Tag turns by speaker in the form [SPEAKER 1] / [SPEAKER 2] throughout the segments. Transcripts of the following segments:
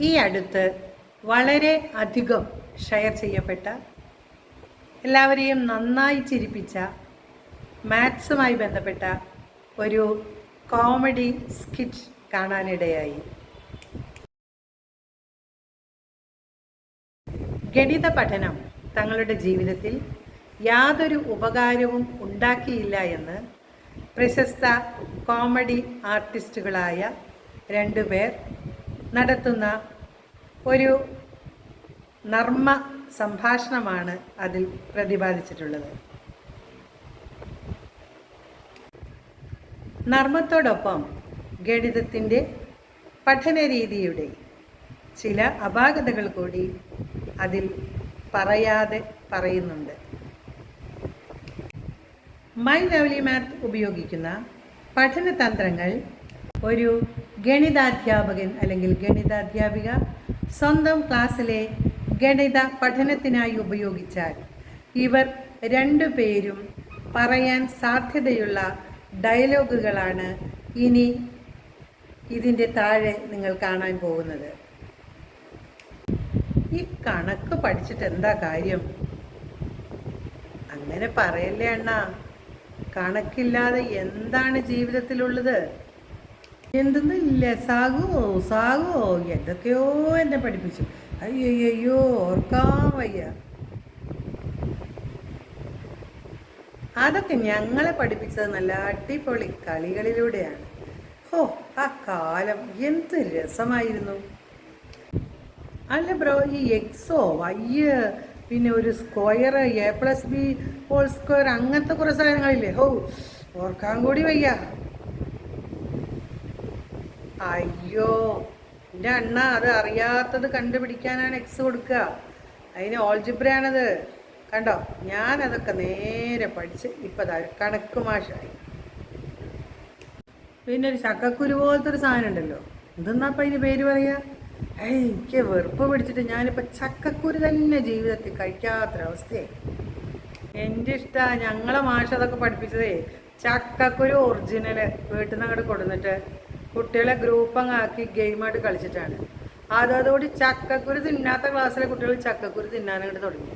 [SPEAKER 1] ഈ അടുത്ത് വളരെ അധികം ഷെയർ ചെയ്യപ്പെട്ട എല്ലാവരെയും നന്നായി ചിരിപ്പിച്ച മാത്സുമായി ബന്ധപ്പെട്ട ഒരു കോമഡി സ്കിറ്റ് കാണാനിടയായി. ഗണിത പഠനം തങ്ങളുടെ ജീവിതത്തിൽ യാതൊരു ഉപകാരവും ഉണ്ടാക്കിയില്ല എന്ന് പ്രശസ്ത കോമഡി ആർട്ടിസ്റ്റുകളായ രണ്ടുപേർ നടത്തുന്ന ഒരു നർമ്മ സംഭാഷണമാണ് അതിൽ പ്രതിപാദിച്ചിട്ടുള്ളത്. നർമ്മത്തോടൊപ്പം ഗണിതത്തിന്റെ പഠന രീതിയുടെ ചില അപാകതകൾ കൂടി അതിൽ പറയാതെ പറയുന്നുണ്ട്. മൈ ലവ്ലി മാത്ത് ഉപയോഗിക്കുന്ന പഠനതന്ത്രങ്ങൾ ഒരു ഗണിതാധ്യാപകൻ അല്ലെങ്കിൽ ഗണിതാധ്യാപിക സ്വന്തം ക്ലാസ്സിലെ ഗണിത പഠനത്തിനായി ഉപയോഗിച്ചാൽ ഇവർ രണ്ടു പേരും പറയാൻ സാധ്യതയുള്ള ഡയലോഗുകളാണ് ഇനി ഇതിന്റെ താഴെ നിങ്ങൾ കാണാൻ പോകുന്നത്. ഈ കണക്ക് പഠിച്ചിട്ട് എന്താ കാര്യം? അങ്ങനെ പറയല്ലേ അണ്ണ. കണക്കില്ലാതെ എന്താണ് ജീവിതത്തിലുള്ളത്? എന്തെന്നില്ല. സാഗോ സാഗോ എന്തൊക്കെയോ എന്നെ പഠിപ്പിച്ചു. അയ്യോ ഓർക്കാൻ വയ്യ. അതൊക്കെ ഞങ്ങളെ പഠിപ്പിച്ചത് നല്ല അടിപൊളി കളികളിലൂടെയാണ്. ഹോ ആ കാലം എന്ത് രസമായിരുന്നു. അല്ല ബ്രോ ഈ എക്സോ വയ്യ പിന്നെ ഒരു square A plus B whole square അങ്ങനത്തെ കുറേ സാധനങ്ങളില്ലേ? ഓ ഓർക്കാൻ കൂടി വയ്യ. അയ്യോ എന്റെ അണ്ണ അത് അറിയാത്തത് കണ്ടുപിടിക്കാനാണ് എക്സ് കൊടുക്കുക. അതിന് ഓൾജിബ്രയാണത് കണ്ടോ? ഞാനതൊക്കെ നേരെ പഠിച്ച് ഇപ്പം കണക്ക് മാഷായി. പിന്നെ ഒരു ചക്കക്കുരു പോലത്തെ ഒരു സാധനം ഉണ്ടല്ലോ. എന്തെന്നാ അപ്പം അതിന് പേര് പറയാ? ഏയ് എനിക്ക് വെറുപ്പ് പിടിച്ചിട്ട് ഞാനിപ്പോൾ ചക്കക്കുരു തന്നെ ജീവിതത്തിൽ കഴിക്കാത്തൊരവസ്ഥയായി. എന്റെ ഇഷ്ടമാണ് ഞങ്ങളെ മാഷ അതൊക്കെ പഠിപ്പിച്ചതേ. ചക്കക്കുരു ഒറിജിനൽ വീട്ടിൽ നിന്ന് അങ്ങോട്ട് കൊടുന്നിട്ട് കുട്ടികളെ ഗ്രൂപ്പ് അങ്ങ് ആക്കി ഗെയിമായിട്ട് കളിച്ചിട്ടാണ്. അതോടുകൂടി ചക്കക്കുരു തിന്നാത്ത ക്ലാസ്സിലെ കുട്ടികൾ ചക്കക്കുരു തിന്നാനായിട്ട് തുടങ്ങി.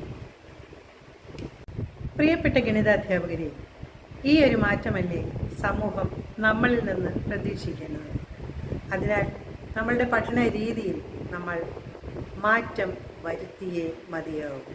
[SPEAKER 1] പ്രിയപ്പെട്ട ഗണിത അധ്യാപകരെ ഈ ഒരു മാറ്റമല്ലേ സമൂഹം നമ്മളിൽ നിന്ന് പ്രതീക്ഷിക്കേണ്ടത്? അതിനാൽ നമ്മളുടെ പഠന രീതിയിൽ നമ്മൾ മാറ്റം വരുത്തിയേ മതിയാവും.